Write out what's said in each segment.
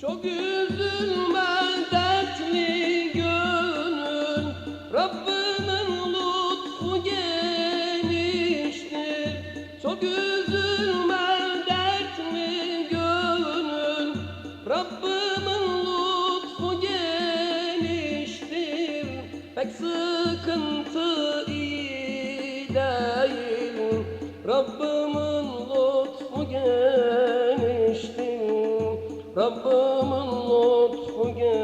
Çok üzülme dertli gönül Rabbimin lütfu geniştir. Çok üzülme dertli gönül Rabbimin lütfu geniştir. Pek sıkıntı iyi değil Rabbimin Rabbimin lütfu geniştir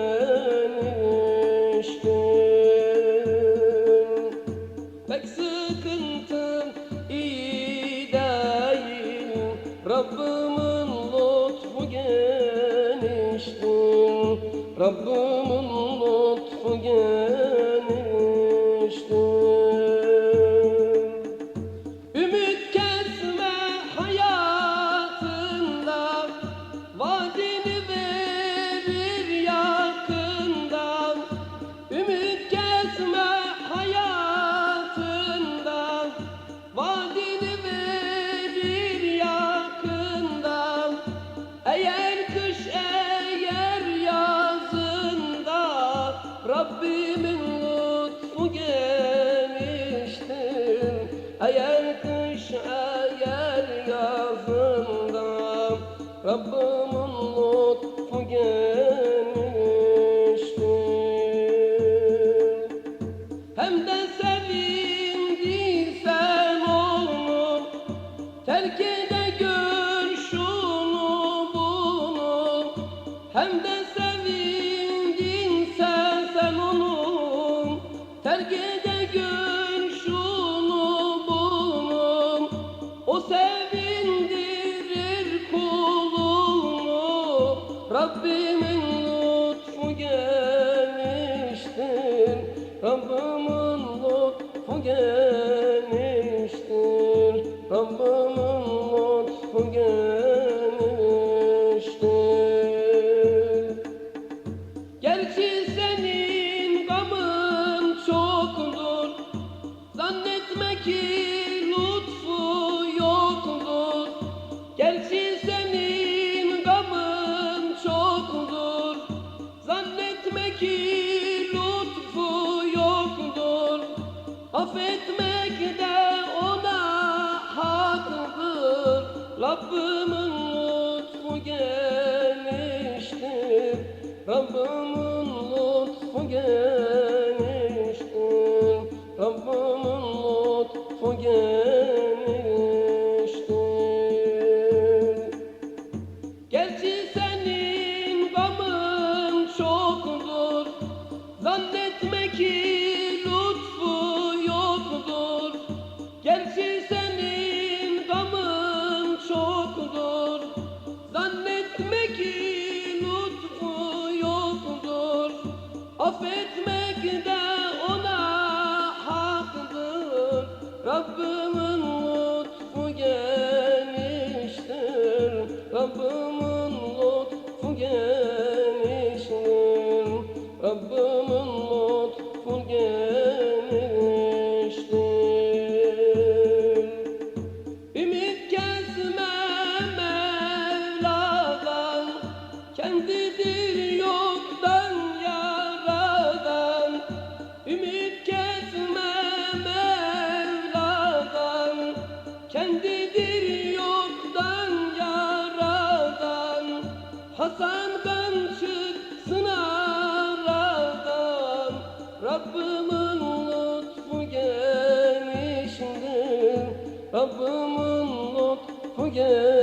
Pek sıkıntı iyi değil. Rabbimin lütfu geniştir Rabbimin lütfu geniştir Hem de sevindiysen onu Terk ede gör şunu bunu. Hem de sevindinse sen onu Terk gör şunu bunu. O sevindirir Rabbimin lütfu geniştir Rabbimin lütfu geniştir Rabbimin lütfu geniştir Gerçi senin gamın çoktur Affetmek de ona haktır Rabbimin lütfu geniştir Rabbimin lütfu geniştir Rabbimin lütfu geniştir. Gerçi senin gamın çoktur Zannetme ki Rabbimin lütfu geniştir. Rabbimin lütfu geniştir Kendidir yoktan yaradan. Hasan kan çıksın aradan. Rabbimin lütfu geniştir Rabbimin lütfu geniştir